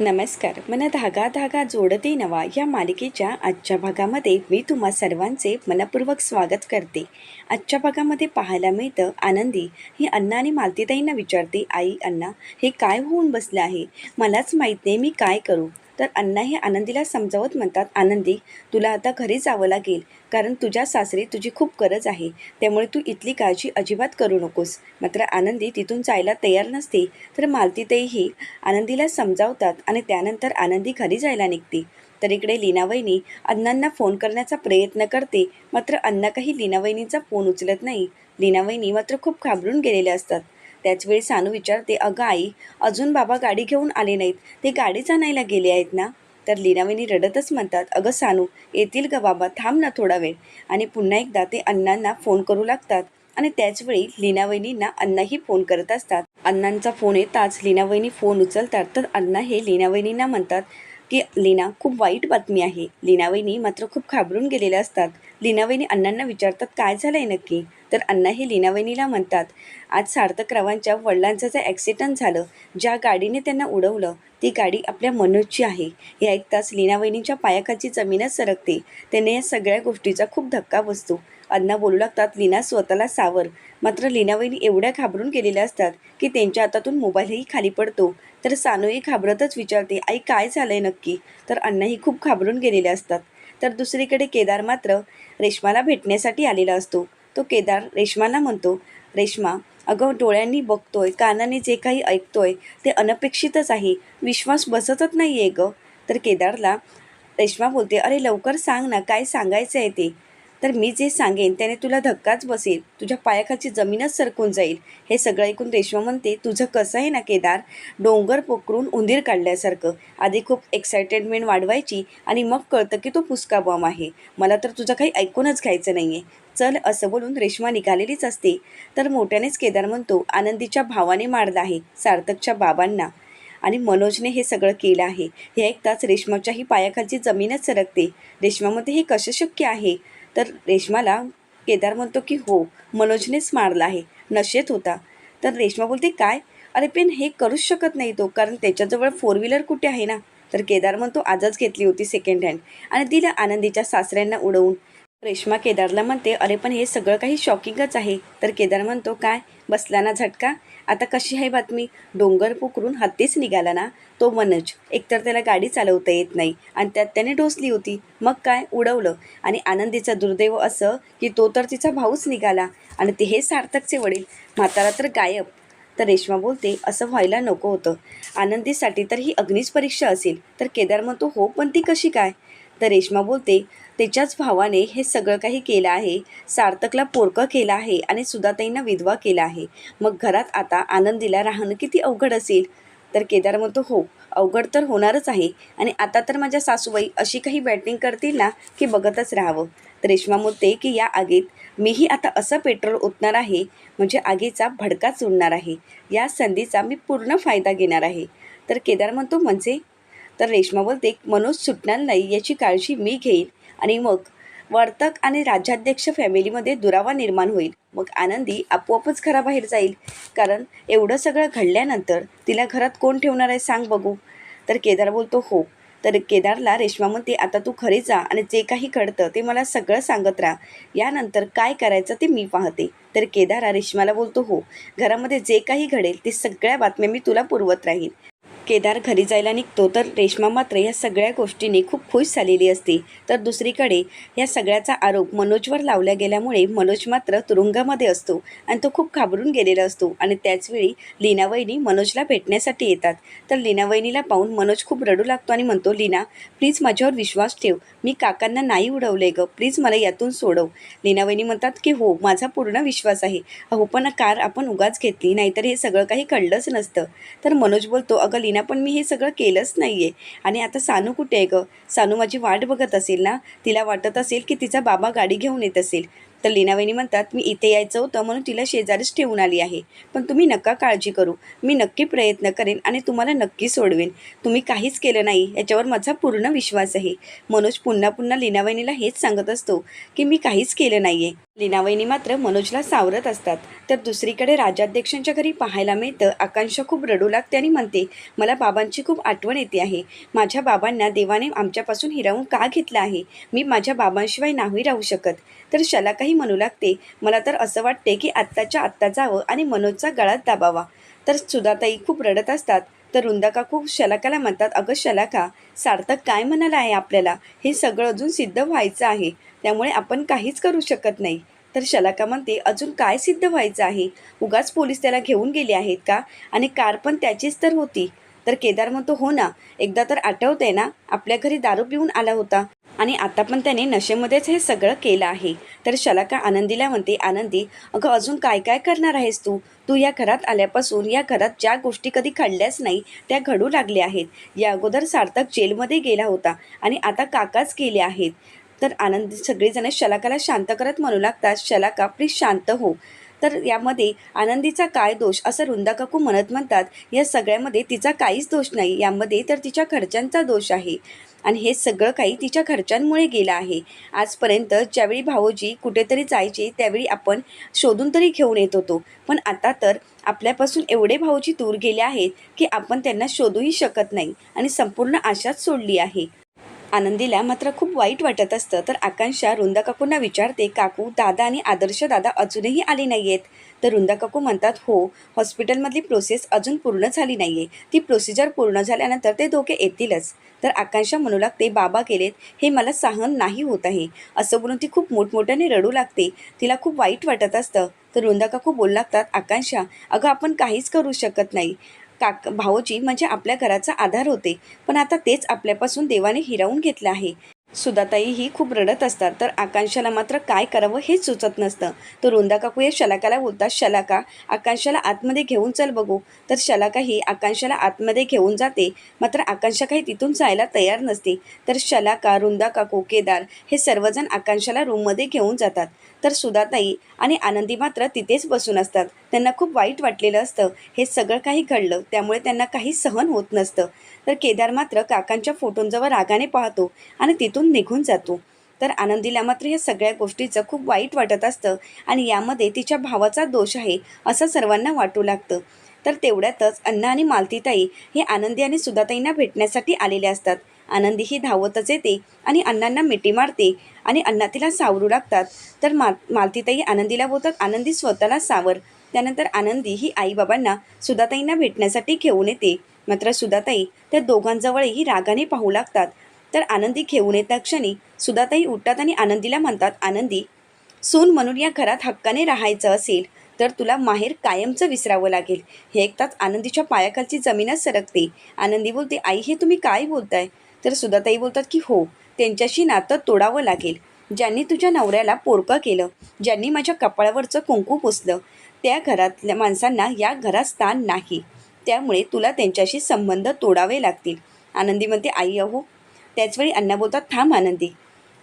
नमस्कार. मन धागा धागा जोडते नवा या मालिकेच्या आजच्या भागामध्ये मी तुम्हा सर्वांचे मनपूर्वक स्वागत करते. आजच्या भागामध्ये पाहायला मिळतं आनंदी. ही अण्णा आणि मालतीताईंना विचारते आई अण्णा हे काय होऊन बसलं आहे? मलाच माहीत नाही मी काय करू. तर अण्णा हे आनंदीला समजावत म्हणतात आनंदी तुला आता घरी जावं लागेल कारण तुझ्या सासरी तुझी खूप गरज आहे त्यामुळे तू इथली काळजी अजिबात करू नकोस. मात्र आनंदी तिथून जायला तयार नसते तर मालतीताईही आनंदीला समजावतात आणि त्यानंतर आनंदी घरी जायला निघते. तर इकडे लीनावहिनी अण्णांना फोन करण्याचा प्रयत्न करते मात्र अण्णा काही लीनावहिनीचा फोन उचलत नाही. लीनावहिनी मात्र खूप घाबरून गेलेल्या असतात. त्याचवेळी सानू विचारते अगं आई अजून बाबा गाडी घेऊन आले नाहीत. ते गाडीच आणायला गेले आहेत ना? तर लीनावहिनी रडतच म्हणतात अगं सानू येतील गं बाबा थांब ना थोडा वेळ. आणि पुन्हा एकदा ते अण्णांना फोन करू लागतात. आणि त्याचवेळी लीनावहिनींना अण्णाही फोन करत असतात. अण्णांचा फोन येताच लीनावहिनी फोन उचलतात. तर अण्णा हे लीनावहिनींना म्हणतात की लीना खूप वाईट बातमी आहे. लीनावहिनी मात्र खूप घाबरून गेलेल्या असतात. लीनावहिनी अण्णांना विचारतात काय झालंय नक्की? तर अण्णा हे लीनावहिनीला म्हणतात आज सार्थकरावांच्या वडिलांचं जे ॲक्सिडंट झालं ज्या गाडीने त्यांना उडवलं ती गाडी आपल्या मनोजची आहे. हे ऐकताच लीनावहिनीच्या पायाखाची जमीनच सरकते. त्याने या सगळ्या गोष्टीचा खूप धक्का बसतो. अण्णा बोलू लागतात लीना स्वतःला सावर. मात्र लीनावहिनी एवढ्या घाबरून गेलेल्या असतात की त्यांच्या हातातून मोबाईलही खाली पडतो. तर सानूही घाबरतच विचारते आई काय झालंय नक्की? तर अण्णाही खूप घाबरून गेलेले असतात. तर दुसरीकडे केदार मात्र रेश्माला भेटण्यासाठी आलेला असतो. तो केदार रेश्माला म्हणतो रेश्मा अगं डोळ्यांनी बघतोय कानाने जे काही ऐकतोय ते अनपेक्षितच आहे. विश्वास बसतच नाही आहे गं. तर केदारला रेश्मा बोलते अरे लवकर सांग ना काय सांगायचं आहे ते? तर मी जे सांगेन त्याने तुला धक्काच बसेल. तुझ्या पायाखालची जमीनच सरकून जाईल. हे सगळं ऐकून रेश्मा म्हणते तुझं कसं आहे ना केदार? डोंगर पोकरून उंदीर काढल्यासारखं. आधी खूप एक्साइटेडमेंट वाढवायची आणि मग कळतं की तो पुस्का बॉम्ब आहे. मला तर तुझं काही ऐकूनच घ्यायचं नाही आहे चल असं बोलून रेश्मा निघालेलीच असते. तर मोठ्यानेच केदार म्हणतो आनंदीच्या भावाने मारलं आहे सार्थकच्या बाबांना. आणि मनोजने हे सगळं केलं आहे. हे ऐकताच रेश्माच्याही पायाखालची जमीनच सरकते. रेश्मामध्ये हे कसं शक्य आहे? तर रेश्माला केदार म्हणतो की हो मनोजनेच मारला आहे. नशेत होता. तर रेश्मा बोलते काय? अरे पण हे करूच शकत नाही तो कारण त्याच्याजवळ फोर व्हीलर कुठे आहे ना? तर केदार म्हणतो आजच घेतली होती सेकंड हँड आणि दिलं आनंदीच्या सासऱ्यांना उडवून. रेश्मा केदारला म्हणते अरे पण हे सगळं काही शॉकिंगच आहे. तर केदार म्हणतो काय? बसला ना झटका? आता कशी आहे बातमी? डोंगर पोखरून हत्तीच निघाला ना? तो मनोज. एकतर त्याला गाडी चालवता येत नाही आणि त्यात त्याने डोसली होती. मग काय? उडवलं. आणि आनंदीचं दुर्दैव असं की तो तर तिचा भाऊच निघाला. आणि ते हे सार्थकचे वडील. म्हातारा तर गायब. तर रेश्मा बोलते असं व्हायला नको होतं. आनंदीसाठी तर ही अग्निच परीक्षा असेल. तर केदार म्हणतो हो पण ती कशी काय? तर रेश्मा बोलते त्याच्याच भावाने हे सगळं काही केलं आहे. सार्थकला पोरकं केलं आहे आणि सुधाताईंना विधवा केला आहे. मग घरात आता आनंदीला राहणं किती अवघड असेल? तर केदार म्हणतो हो अवघड तर होणारच आहे. आणि आता तर माझ्या सासूबाई अशी काही बॅटिंग करतील ना की बघतच राहावं. तर रेश्मा म्हणते की या आगीत मीही आता असं पेट्रोल ओतणार आहे म्हणजे आगीचा भडकाच उडणार आहे. या संधीचा मी पूर्ण फायदा घेणार आहे. तर केदार म्हणतो म्हणजे तर रेश्मा बोलते मनोज सुटणार नाही याची काळजी मी घेईन. आणि मग वर्तक आणि राज्याध्यक्ष फॅमिलीमध्ये दुरावा निर्माण होईल. मग आनंदी आपोआपच घराबाहेर जाईल. कारण एवढं सगळं घडल्यानंतर तिला घरात कोण ठेवणार आहे सांग बघू. तर केदार बोलतो हो. तर केदारला रेश्मा म्हणते आता तू खरी जा आणि जे काही घडतं ते मला सगळं सांगत राहा. यानंतर काय करायचं ते मी पाहते. तर केदार रेश्माला बोलतो हो. घरामध्ये जे काही घडेल ते सगळ्या बातम्या मी तुला पुरवत राहीन. केदार घरी जायला निघतो तर रेश्मा मात्र या सगळ्या गोष्टीने खूप खुश झालेली असते. तर दुसरीकडे या सगळ्याचा आरोप मनोजवर लावला गेल्यामुळे मनोज मात्र तुरुंगामध्ये असतो आणि तो खूप घाबरून गेलेला असतो आणि त्याचवेळी लीनावहिनी मनोजला भेटण्यासाठी येतात. तर लीनावहिनीला पाहून मनोज खूप रडू लागतो आणि म्हणतो लीना प्लीज माझ्यावर विश्वास ठेव. मी काकांना नाही उडवले ग. प्लीज मला यातून सोडव. लीनावहिनी म्हणतात की हो माझा पूर्ण विश्वास आहे. अहो पण कार आपण उगाच घेतली. नाहीतर हे सगळं काही कळलंच नसतं. तर मनोज बोलतो अगं लीना पण मी हे सगळं केलंच नाही आहे आणि आता सानू कुठे आहे गं? सानू माझी वाट बघत असेल ना तिला वाटत असेल की तिचा बाबा गाडी घेऊन येत असेल. तर लीनावहिनी म्हणतात मी इथे यायचं होतं म्हणून तिला शेजारीच ठेवून आली आहे. पण तुम्ही नका काळजी करू. मी नक्की प्रयत्न करेन आणि तुम्हाला नक्की सोडवेन. तुम्ही काहीच केलं नाही. याच्यावर माझा पूर्ण विश्वास आहे. मनोज पुन्हा पुन्हा लीनावहिनीला हेच सांगत असतो की मी काहीच केलं नाही आहे लीनावहिनी मात्र मनोजला सावरत असतात. तर दुसरीकडे राजाध्यक्षांच्या घरी पाहायला मिळतं आकांक्षा खूप रडू लागते आणि म्हणते मला बाबांची खूप आठवण येते आहे. माझ्या बाबांना देवाने आमच्यापासून हिरावून का घेतलं आहे? मी माझ्या बाबांशिवाय नाही राहू शकत. तर शलाकाही म्हणू लागते मला तर असं वाटते की आत्ताच्या आत्ता जावं आणि मनोजचा गळात दाबावा. तर सुधाताई खूप रडत असतात. तर रुंदाका खूप शलाकाला म्हणतात अगं शलाका सार्थक काय म्हणाला आहे आपल्याला? हे सगळं अजून सिद्ध व्हायचं आहे. त्यामुळे आपण काहीच करू शकत नाही. तर शलाका म्हणते अजून काय सिद्ध व्हायचं आहे? उगाच पोलीस त्याला घेऊन गेले आहेत का? आणि कार पण त्याचीच तर होती. तर केदार म्हणतो हो ना एकदा तर आठवतंय ना आपल्या घरी दारू पिऊन आला होता. आणि आता पण त्याने नशेमध्येच हे सगळं केलं आहे. तर शलाका आनंदीला म्हणते आनंदी अगं अजून काय काय करणार आहेस तू? तू या घरात आल्यापासून या घरात ज्या गोष्टी कधी घडल्याच नाही त्या घडू लागल्या आहेत. या अगोदर सार्थक जेलमध्ये गेला होता आणि आता काकाच गेले आहेत. तर आनंद सगळेजण शलाकाला शांत करत म्हणू लागतात शलाका प्लीज शांत हो. तर यामध्ये आनंदीचा काय दोष असं रुंदा काकू म्हणत म्हणतात या सगळ्यामध्ये तिचा काहीच दोष नाही यामध्ये तर तिच्या खर्चांचा दोष आहे. आणि हे सगळं काही तिच्या खर्चांमुळे गेलं आहे. आजपर्यंत ज्यावेळी भाऊजी कुठेतरी जायचे त्यावेळी आपण शोधून तरी घेऊन येत होतो. पण आता तर आपल्यापासून एवढे भाऊजी दूर गेले आहेत की आपण त्यांना शोधूही शकत नाही आणि संपूर्ण आशाच सोडली आहे. आनंदीला मात्र खूप वाईट वाटत असतं. तर आकांक्षा रुंदा काकूंना विचारते काकू दादा आणि आदर्श दादा अजूनही आले नाही आहेत तर रुंदा काकू म्हणतात हो हॉस्पिटलमधली प्रोसेस अजून पूर्ण झाली नाही आहे ती प्रोसिजर पूर्ण झाल्यानंतर ते धोके येतीलच. तर आकांक्षा म्हणू लागते बाबा गेलेत हे मला सहन नाही होत आहे. असं बोलून ती खूप मोठमोठ्याने रडू लागते. तिला खूप वाईट वाटत असतं. तर रुंदा काकू बोलू लागतात आकांक्षा अगं आपण काहीच करू शकत नाही. काक भाऊजी म्हणजे आपल्या घराचा आधार होते. पण आता तेच आपल्यापासून देवाने हिरावून घेतलं आहे. सुधाताई ही खूप रडत असतात. तर आकांक्षाला मात्र काय करावं हेच सुचत नसतं. तर रुंदा काकू या शलाकाला बोलतात शलाका आकांक्षाला आतमध्ये घेऊन चल बघू. तर शलाका ही आकांक्षाला आतमध्ये घेऊन जाते. मात्र आकांक्षा काही तिथून जायला तयार नसते. तर शलाका रुंदा काकू केदार हे सर्वजण आकांक्षाला रूममध्ये घेऊन जातात. तर सुधाताई आणि आनंदी मात्र तिथेच बसून असतात. त्यांना खूप वाईट वाटलेलं असतं. हे सगळं काही घडलं. त्यामुळे त्यांना काही सहन होत नसतं. तर केदार मात्र काकांच्या फोटोंजवळ रागाने पाहतो आणि तिथून निघून जातो. तर आनंदीला मात्र या सगळ्या गोष्टीचं खूप वाईट वाटत असतं आणि यामध्ये तिच्या भावाचा दोष आहे असं सर्वांना वाटू लागतं. तर तेवढ्यातच अण्णा आणि मालतीताई हे आनंदी आणि सुधाताईंना भेटण्यासाठी आलेले असतात. आनंदी ही धावतच येते आणि अण्णांना मिठी मारते आणि अण्णा तिला सावरू लागतात. तर मा मालतीताई आनंदीला बोलतात आनंदी स्वतःला सावर. त्यानंतर आनंदी ही आईबाबांना सुधाताईंना भेटण्यासाठी घेऊन येते. मात्र सुधाताई त्या दोघांजवळही रागाने पाहू लागतात. तर आनंदी घेऊन येता क्षणी सुधाताई उठतात आणि आनंदीला म्हणतात आनंदी सून म्हणून या घरात हक्काने राहायचं असेल तर तुला माहेर कायमचं विसरावं लागेल. हे ऐकताच आनंदीच्या पायाखालची जमीनच सरकते. आनंदी बोलते आई हे तुम्ही काय बोलताय? तर सुधाताई बोलतात की हो त्यांच्याशी नातं तोडावं लागेल. ज्यांनी तुझ्या नवऱ्याला पोरकं केलं ज्यांनी माझ्या कपाळावरचं कुंकू पुसलं त्या घरातल्या माणसांना या घरात स्थान नाही. त्यामुळे तुला त्यांच्याशी संबंध तोडावे लागतील. आनंदी म्हणते आई अहो. त्याचवेळी अण्णा बोलतात थांब आनंदी.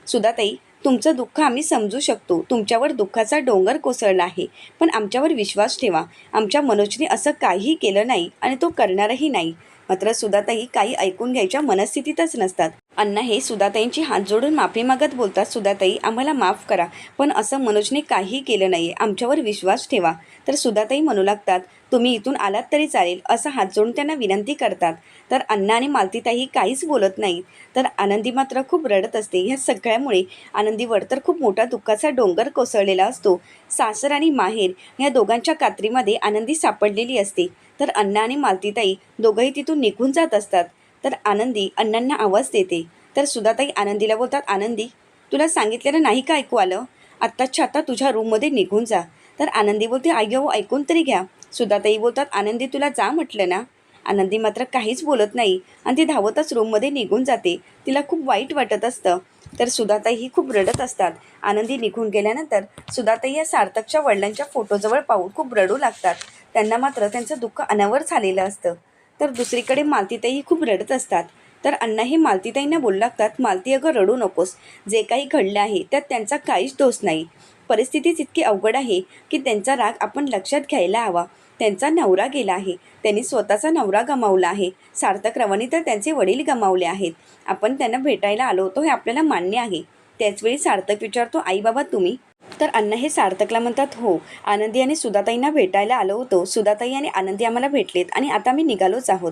सुधाताई तुमचं दुःख आम्ही समजू शकतो. तुमच्यावर दुःखाचा डोंगर कोसळला आहे. पण आमच्यावर विश्वास ठेवा. आमच्या मनोजने असं काहीही केलं नाही आणि तो करणारही नाही. मात्र सुधाताई काही ऐकून घ्यायच्या मनस्थितीतच नसतात. अण्णा हे सुधाताईंची हात जोडून माफी मागत बोलतात सुधाताई आम्हाला माफ करा पण असं मनोजने काहीही केलं नाही आमच्यावर विश्वास ठेवा. तर सुधाताई म्हणू लागतात तुम्ही इथून आलात तरी चालेल असं हात जोडून त्यांना विनंती करतात. तर अण्णा आणि मालतीताई काहीच बोलत नाहीत. तर आनंदी मात्र खूप रडत असते. ह्या सगळ्यामुळे आनंदीवर तर खूप मोठा दुःखाचा डोंगर कोसळलेला असतो. सासर आणि माहेर ह्या दोघांच्या कात्रीमध्ये आनंदी सापडलेली असते. तर अण्णा आणि मालतीताई दोघंही तिथून निघून जात असतात. तर आनंदी अण्णांना आवाज देते. तर सुधाताई आनंदीला बोलतात आनंदी तुला सांगितलेलं नाही का ऐकू आलं? आत्ताच्या आत्ता तुझ्या रूममध्ये निघून जा. तर आनंदी बोलते आई हो ऐकून तरी घ्या. सुधाताई बोलतात आनंदी तुला जा म्हटलं ना? आनंदी मात्र काहीच बोलत नाही आणि ती धावतच रूममध्ये निघून जाते. तिला खूप वाईट वाटत असतं. तर सुधाताई ही खूप रडत असतात. आनंदी निघून गेल्यानंतर सुधाताई या सार्थकच्या वडिलांच्या फोटोजवळ पाहून खूप रडू लागतात. त्यांना मात्र त्यांचं दुःख अनावर झालेलं असतं. तर दुसरीकडे मालतीताई खूप रडत असतात. तर अण्णा हे मालतीताईंना बोलू लागतात मालती अगं रडू नकोस. जे काही घडलं आहे त्यात त्यांचा काहीच दोष नाही. परिस्थितीच इतकी अवघड आहे की त्यांचा राग आपण लक्षात घ्यायला हवा. त्यांचा नवरा गेला आहे. त्यांनी स्वतःचा नवरा गमावला आहे. सार्थक रवानी तर त्यांचे वडील गमावले आहेत. आपण त्यांना भेटायला आलो होतो हे आपल्याला मान्य आहे. त्याचवेळी सार्थक विचारतो आई बाबा तुम्ही? तर अण्णा हे सार्थकला म्हणतात हो आनंदी आणि सुधाताईंना भेटायला आलो होतो. सुधाताई आणि आनंदी आम्हाला भेटलेत आणि आता मी निघालोच आहोत.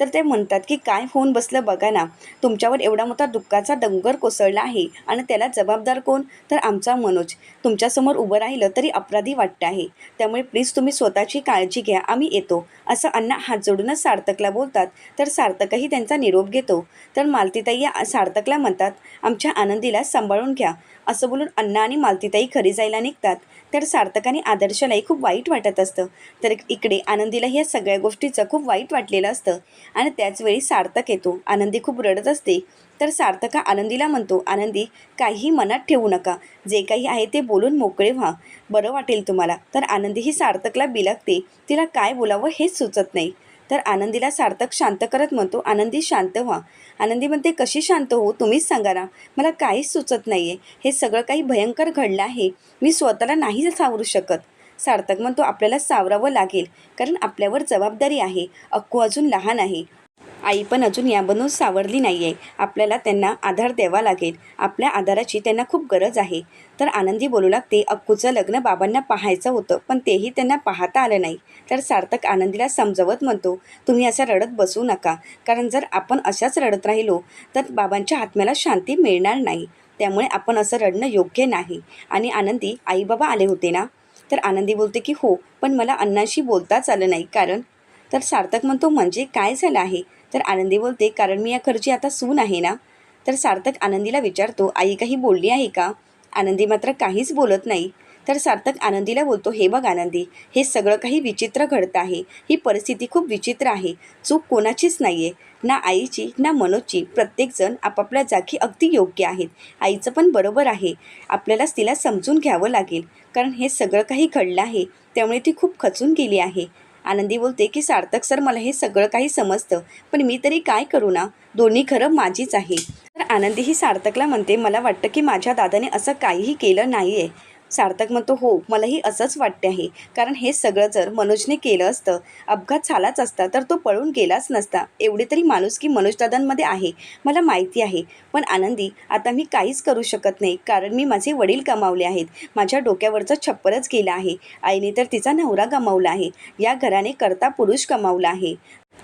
तर ते म्हणतात की काय होऊन बसलं बघा ना तुमच्यावर एवढा मोठा दुःखाचा डोंगर कोसळला आहे आणि त्याला जबाबदार कोण? तर आमचा मनोज. तुमच्यासमोर उभं राहिलं तरी अपराधी वाटतं आहे. त्यामुळे प्लीज तुम्ही स्वतःची काळजी घ्या आम्ही येतो. असं अण्णा हात जोडूनच सार्थकला बोलतात. तर सार्थकही त्यांचा निरोप घेतो. तर मालतीताई या सार्थकला म्हणतात आमच्या आनंदीला सांभाळून घ्या. असं बोलून अण्णा आणि मालतीताई खरी जायला निघतात. तर सार्थक आणि आदर्शलाही खूप वाईट वाटत असतं. तर इकडे आनंदीला ह्या सगळ्या गोष्टीचं खूप वाईट वाटलेलं असतं. आणि त्याचवेळी सार्थक येतो. आनंदी खूप रडत असते. तर सार्थक हा आनंदीला म्हणतो आनंदी काहीही मनात ठेवू नका. जे काही आहे ते बोलून मोकळे व्हा. बरं वाटेल तुम्हाला तर आनंदी ही सार्थकला बिलगते. तिला काय बोलावं हेच सुचत नाही. तर आनंदीला सार्थक शांत करत म्हणतो आनंदी शांत व्हा. आनंदी म्हणते कशी शांत हो? तुम्हीच सांगा ना. मला काहीच सुचत नाही आहे हे सगळं काही भयंकर घडलं आहे. मी स्वतःला नाही सावरू शकत. सार्थक म्हणतो आपल्याला सावरावं लागेल. कारण आपल्यावर जबाबदारी आहे. अक्कू अजून लहान आहे. आई पण अजून यामधून सावरली नाही आहे आपल्याला त्यांना आधार द्यावा लागेल. आपल्या आधाराची त्यांना खूप गरज आहे. तर आनंदी बोलू लागते अक्कूचं लग्न बाबांना पाहायचं होतं पण तेही त्यांना पाहता आलं नाही. तर सार्थक आनंदीला समजवत म्हणतो तुम्ही असं रडत बसू नका. कारण जर आपण अशाच रडत राहिलो तर बाबांच्या आत्म्याला शांती मिळणार नाही. त्यामुळे आपण असं रडणं योग्य नाही. आणि आनंदी आई बाबा आले होते ना? तर आनंदी बोलते की हो पण मला अण्णांशी बोलताच आलं नाही. कारण? तर सार्थक म्हणतो म्हणजे काय झालं आहे? तर आनंदी बोलते कारण मी या खर्ची आता सून आहे ना? तर सार्थक आनंदीला विचारतो आई काही बोलली आहे का? आनंदी मात्र काहीच बोलत नाही. तर सार्थक आनंदीला बोलतो हे बघ आनंदी हे सगळं काही विचित्र घडतं आहे. ही परिस्थिती खूप विचित्र आहे. चूक कोणाचीच नाही आहे ना आईची ना मनोजची. प्रत्येकजण आपापल्या जागी अगदी योग्य आहेत. आईचं पण बरोबर आहे. आपल्यालाच तिला समजून घ्यावं लागेल. कारण हे सगळं काही घडलं आहे. त्यामुळे ती खूप खचून गेली आहे. आनंदी बोलते की सार्थक सर मला हे सगळं काही समजतं. पण मी तरी काय करू ना? दोन्ही खरं माझीच आहे. तर आनंदी ही सार्थकला म्हणते मला वाटतं की माझ्या दादाने असं काहीही केलं नाही आहे सार्थक म्हणतो हो मलाही असंच वाटते आहे. कारण हे सगळं जर मनोजने केलं असतं अपघात झालाच असता तर तो पळून गेलाच नसता. एवढी तरी माणुसकी मनोजदादांमध्ये आहे. मला माहिती आहे. पण आनंदी आता मी काहीच करू शकत नाही. कारण मी माझे वडील गमावले आहेत. माझ्या डोक्यावरचं छप्परच गेलं आहे. आईने तर तिचा नवरा गमावला आहे. या घराने करता पुरुष गमावला आहे.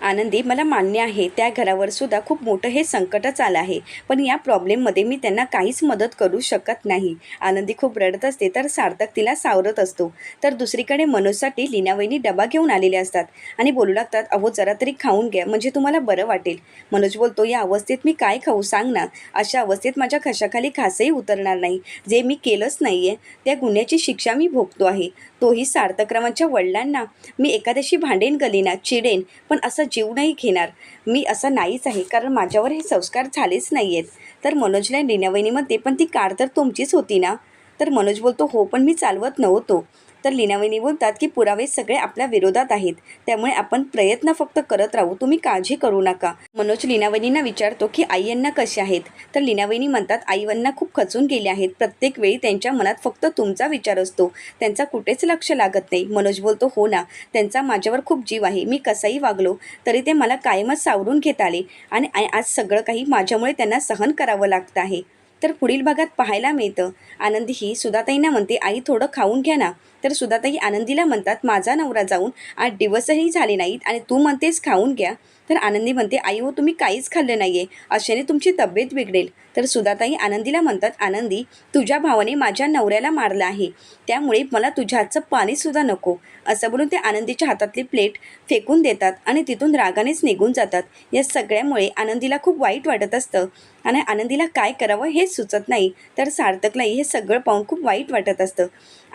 आनंदी मला मान्य आहे त्या घरावर सुद्धा खूप मोठं हे संकटच आलं आहे. पण या प्रॉब्लेममध्ये मी त्यांना काहीच मदत करू शकत नाही. आनंदी खूप रडत असते तर सार्थक तिला सावरत असतो. तर दुसरीकडे मनोजसाठी लीनावहिनी डबा घेऊन आलेले असतात आणि बोलू लागतात अहो जरा तरी खाऊन घ्या म्हणजे तुम्हाला बरं वाटेल. मनोज बोलतो या अवस्थेत मी काय खाऊ सांग ना. अशा अवस्थेत माझ्या खशाखाली खासही उतरणार नाही. जे मी केलंच नाही आहे त्या गुन्ह्याची शिक्षा मी भोगतो आहे. तोही सार्थक्रमांच्या वडिलांना. मी एकादशी भांडेन गलीना चिडेन पण असं जीव नाही घेणार. मी असं नाहीच आहे कारण माझ्यावर हे संस्कार झालेच नाही आहेत तर मनोजला लीनावहिनीमध्ये पण ती कार तर तुमचीच होती ना? तर मनोज बोलतो हो पण मी चालवत नव्हतो. तर लीनावहिनी बोलतात की पुरावे सगळे आपल्या विरोधात आहेत. त्यामुळे आपण प्रयत्न फक्त करत राहू. तुम्ही काळजी करू नका. मनोज लीनावहिनींना विचारतो की आई यांना कसे आहेत? तर लीनावहिनी म्हणतात आईवांना खूप खचून गेले आहेत. प्रत्येक वेळी त्यांच्या मनात फक्त तुमचा विचार असतो. त्यांचा कुठेच लक्ष लागत नाही. मनोज बोलतो हो ना. त्यांचा माझ्यावर खूप जीव आहे. मी कसाही वागलो तरी ते मला कायमच सावरून घेत आले आणि आज सगळं काही माझ्यामुळे त्यांना सहन करावं लागतं आहे. तर पुढील भागात पाहायला मिळतं. आनंदी ही सुधाताईंना म्हणते आई थोडं खाऊन घ्या ना. तर सुधाताई आनंदीला म्हणतात माझा नवरा जाऊन आठ दिवसही झाले नाहीत आणि तू म्हणतेस खाऊन घ्या. तर आनंदी म्हणते आई हो तुम्ही काहीच खाल्लं नाही आहे अशाने तुमची तब्येत बिघडेल. तर सुधाताई आनंदीला म्हणतात आनंदी तुझ्या भावाने माझ्या नवऱ्याला मारलं आहे. त्यामुळे मला तुझ्या हातचं पाणीसुद्धा नको. असं बोलून ते आनंदीच्या हातातली प्लेट फेकून देतात आणि तिथून रागानेच निघून जातात. या सगळ्यामुळे आनंदीला खूप वाईट वाटत असतं. आणि आनंदीला काय करावं हेच सुचत नाही. तर सार्थकलाही हे सगळं पाहून खूप वाईट वाटत असतं.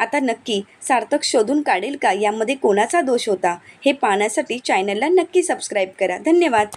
आता नक्की सार्थक शोधून काढेल का? यामध्ये कोणाचा दोष होता? हे पाहण्यासाठी चॅनलला नक्की सबस्क्राईब करा. धन्यवाद.